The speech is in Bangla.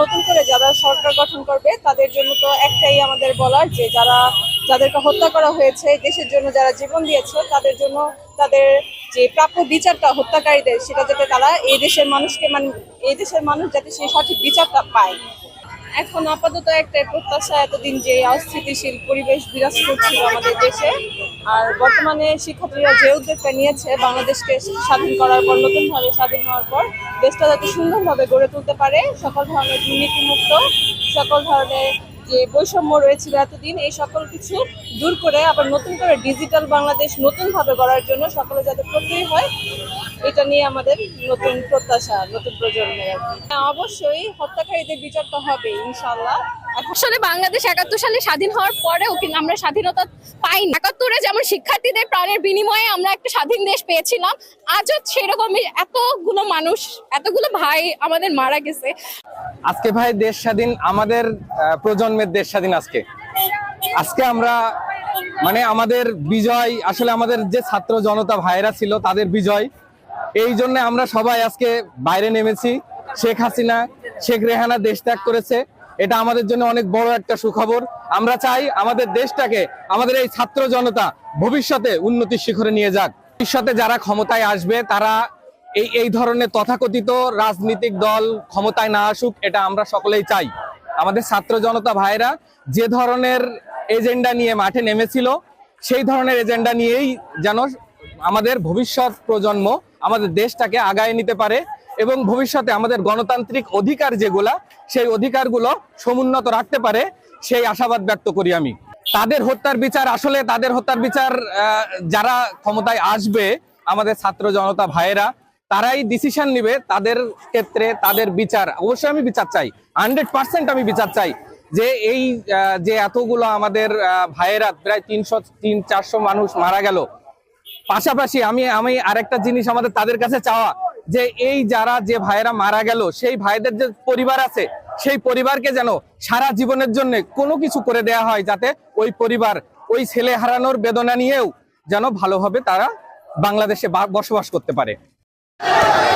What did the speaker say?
নতুন করে যারা সরকার গঠন করবে, তাদের জন্য তো একটাই আমাদের বলার যে যারা, যাদেরকে হত্যা করা হয়েছে, দেশের জন্য যারা জীবন দিয়েছে, তাদের জন্য তাদের যে প্রাপ্য বিচারটা হত্যাকারীদের, সেটা যাতে তারা এই দেশের মানুষকে মানে এই দেশের মানুষ যাতে সেই সঠিক বিচারটা পায়। এখন আপাতত একটা প্রত্যাশা এতদিন যে অস্থিতিশীল পরিবেশ বিরাজ করছিল আমাদের দেশে। আর বর্তমানে শিক্ষার্থীরা যে উদ্যোগটা নিয়েছে, বাংলাদেশকে স্বাধীন করার পর, নতুনভাবে স্বাধীন হওয়ার পর, দেশটা যাতে সুন্দরভাবে গড়ে তুলতে পারে, সকল ধরনের দুর্নীতিমুক্ত, সকল ধরনের যে বৈষম্য রয়েছিল এতদিন এই সকল কিছু দূর করে আবার নতুন করে ডিজিটাল বাংলাদেশ নতুনভাবে গড়ার জন্য সকলে যাতে প্রত্যয়ী হয় এটা নিয়ে আমাদের নতুন প্রত্যাশা নতুন প্রজন্মের হ্যাঁ, অবশ্যই হত্যাকারীদের বিচার তো হবে ইনশাল্লাহ আসলে বাংলাদেশ একাত্তর সালে স্বাধীন হওয়ার পরেও কিন্তু আমরা স্বাধীনতা পাইনি? একাত্তরে যেমন শিক্ষার্থীদের প্রাণের বিনিময়ে আমরা একটা স্বাধীন দেশ পেয়েছিলাম আজও সেরকমই এতগুলো মানুষ এতগুলো ভাই আমাদের মারা গেছে। আজকে ভাই দেশ স্বাধীন, আমাদের প্রজন্মের দেশ স্বাধীন আজকে। আজকে আমরা মানে আমাদের বিজয়, আসলে আমাদের যে ছাত্র জনতা ভাইরা ছিল, তাদের বিজয়। এই জন্য আমরা সবাই আজকে বাইরে নেমেছি। শেখ হাসিনা, শেখ রেহানা দেশ ত্যাগ করেছে। এটা আমাদের জন্য অনেক বড় একটা সুখবর। আমরা চাই আমাদের দেশটাকে, আমাদের এই ছাত্র জনতা ভবিষ্যতে উন্নতির শিখরে নিয়ে যাক। ভবিষ্যতে যারা ক্ষমতায় আসবে, তারা এই এই ধরনের তথাকথিত রাজনৈতিক দল ক্ষমতায় না আসুক, এটা আমরা সকলেই চাই। আমাদের ছাত্র জনতা ভাইরা যে ধরনের এজেন্ডা নিয়ে মাঠে নেমেছিল, সেই ধরনের এজেন্ডা নিয়েই যেন আমাদের ভবিষ্যৎ প্রজন্ম আমাদের দেশটাকে আগায় নিতে পারে এবং ভবিষ্যতে আমাদের গণতান্ত্রিক অধিকার যেগুলা, সেই অধিকারগুলো সমুন্নত রাখতে পারে, সেই আশাবাদ ব্যক্ত করি আমি। তাদের হত্যার বিচার, আসলে তাদের হত্যার বিচার যারা ক্ষমতায় আসবে, আমাদের ছাত্র জনতা ভাইয়েরা তারাই ডিসিশন নিবে তাদের ক্ষেত্রে তাদের বিচার। অবশ্যই আমি বিচার চাই। হান্ড্রেড পার্সেন্ট আমি বিচার চাই যে এই যে এতগুলো আমাদের ভাইয়েরা, প্রায় তিনশো, তিন, চারশো মানুষ মারা গেল। পাশাপাশি আমি আমি আরেকটা জিনিস আমাদের তাদের কাছে চাওয়া যে এই যারা যে ভাইয়েরা মারা গেল, সেই ভাইদের যে পরিবার আছে, সেই পরিবারকে যেন সারা জীবনের জন্য কোনো কিছু করে দেয়া হয় যাতে ওই পরিবার, ওই ছেলে হারানোর বেদনা নিয়েও যেন ভালোভাবে তারা বাংলাদেশে বসবাস করতে পারে। Yeah.